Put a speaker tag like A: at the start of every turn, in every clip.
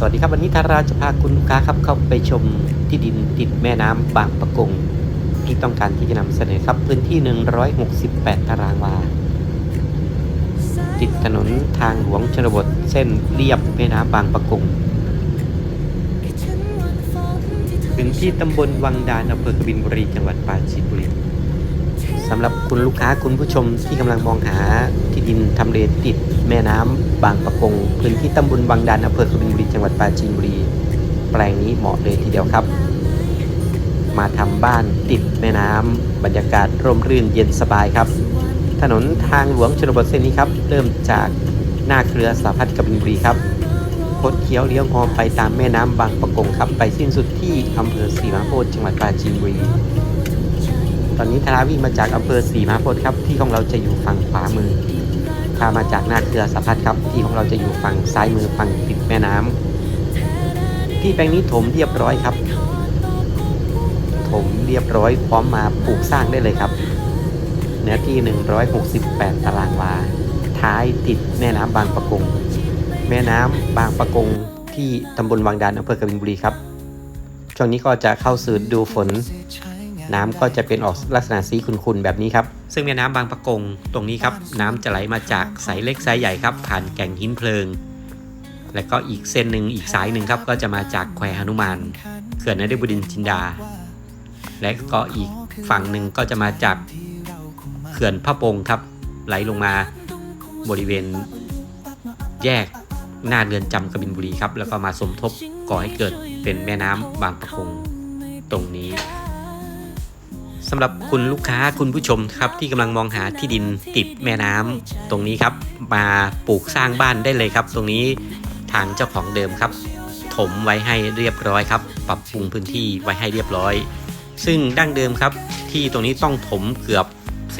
A: สวัสดีครับวันนี้ทาราจะพาคุณลูกค้าครับเข้าไปชมที่ดินติดแม่น้ำบางปะกงที่ต้องการที่จะนำเสนอครับพื้นที่ 168 ตารางวา ติดถนนทางหลวงชนบทเส้นเรียบแม่น้ำบางปะกงถึงที่ตำบลวังดานอำเภอกบินบุรีจังหวัดปราจีนบุรีสำหรับคุณลูกค้าคุณผู้ชมที่กำลังมองหาที่ดินทำเลติดแม่น้ำบางปะกงพื้นที่ตำบลวังดานอำเภอกบินบุรี จังหวัดปราจีนบุรี แปลงนี้เหมาะเลยทีเดียวครับ มาทำบ้านติดแม่น้ำบรรยากาศร่มรื่นเย็นสบายครับ ถนนทางหลวงชนบทเส้นนี้ครับ เริ่มจากหน้าเครือสาพัฒน์กบินบุรีครับคดเคี้ยวเลี้ยวงอไปตามแม่น้ำบางปะกงครับไปสิ้นสุดที่อำเภอศรีมาโพธิจังหวัดปราจีนบุรีตอนนี้ทาราวิ่งมาจากอำเภอศรีมาโพธิครับที่ของเราจะอยู่ฝั่งขวามือ พามาจากนาเครือสาพัฒน์ครับ ที่ของเราจะอยู่ฝั่งซ้ายมือฝั่งติดแม่น้ำที่แปลงนี้ถมเรียบร้อยครับ ถมเรียบร้อยพร้อมมาปลูกสร้างได้เลยครับ เนื้อที่ 168 ตารางวา ท้ายติดแม่น้ำบางปะกง แม่น้ำบางปะกงที่ตำบลวังดานอำเภอกบินบุรีครับ ช่วงนี้ก็จะเข้าสู่ดูฝน น้ำก็จะเป็นออกลักษณะสีขุ่นๆ แบบนี้ครับ ซึ่งแม่น้ำบางปะกงตรงนี้ครับ น้ำจะไหลมาจากสายเล็กสายใหญ่ครับ ผ่านแก่งหินเพลิง และก็อีกเส้นหนึ่งอีกสายหนึ่งครับ ก็จะมาจากแควหนุมานเขื่อนนเรศบดินทร์จินดา และก็อีกฝั่งหนึ่งก็จะมาจากเขื่อนพระปงครับ ไหลลงมาบริเวณแยกหน้าเรือนจำกบินบุรีครับ แล้วก็มาสมทบก่อให้เกิดเป็นแม่น้ำบางปะกงตรงนี้ สำหรับคุณลูกค้าคุณผู้ชมครับที่กำลังมองหาที่ดินติดแม่น้ำตรงนี้ครับมาปลูกสร้างบ้านได้เลยครับ ตรงนี้ทางเจ้าของเดิมครับ ถมไว้ให้เรียบร้อยครับ ปรับปรุงพื้นที่ไว้ให้เรียบร้อย ซึ่งดั้งเดิมครับ ที่ตรงนี้ต้องถมเกือบ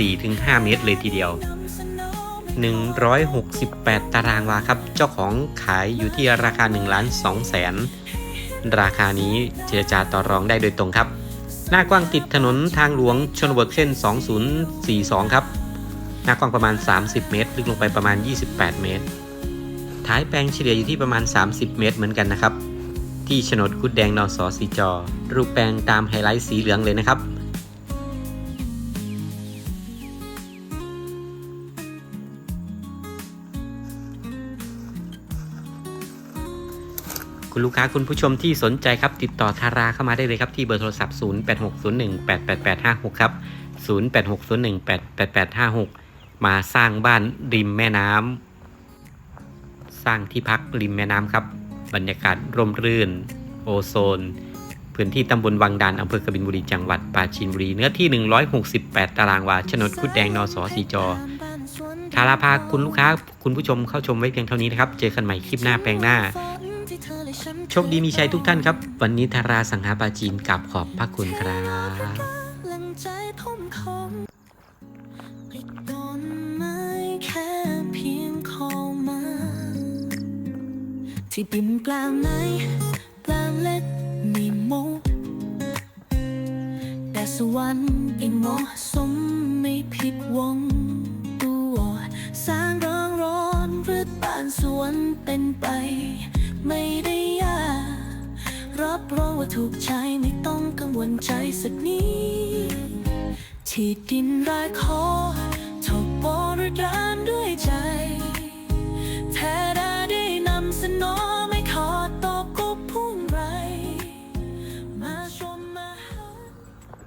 A: 4-5 เมตรเลยทีเดียว 168 ตารางวาครับ เจ้าของขายอยู่ที่ราคา1ล้าน2แสนราคานี้เจรจาต่อรองได้โดยตรงครับ หน้ากว้างติดถนนทางหลวงชนบทเส้น 2042 ครับ หน้ากว้างประมาณ 30 เมตร ลึกลงไปประมาณ 28 เมตร ท้ายแปลงเฉลี่ยอยู่ที่ประมาณ 30 เมตรเหมือนกันนะครับ ที่โฉนดกุดแดงนอสอสีจอ รูปแปลงตามไฮไลท์สีเหลืองเลยนะครับ คุณลูกค้าคุณผู้ชมที่สนใจครับ ติดต่อทาราเข้ามาได้เลยครับ ที่เบอร์โทรศัพท์ 0860188856 ครับ 0860188856 มาสร้างบ้านริมแม่น้ำสร้างที่พักริมแม่น้ำครับ บรรยากาศร่มรื่น โอโซน พื้นที่ตำบลวังดานอำเภอกบินบุรีจังหวัดปราจีนบุรีเนื้อที่ 168 ตารางวาโฉนดคุดแดงนอสอสีจอทาราพาคุณลูกค้า คุณผู้ชมเข้าชมไว้เพียงเท่านี้นะครับ เจอกันใหม่คลิปหน้าแปลงหน้า โชคดีมีชัยทุกท่านครับ วันนี้ทาราสังหาปาจีนกลับขอบพระคุณครับ
B: ที่ดินแปลงไหนแปลงเล็กมีมุกแต่สวรรค์เองเหมาะสมไม่ผิดหวังตัวสร้างเริงร้อนหรือบ้านสวนเป็นไป ไม่ได้ยากรับรองว่าถูกใจไม่ต้องกังวลใจสักนิดที่ดินได้ขอถกบริการด้วยใจ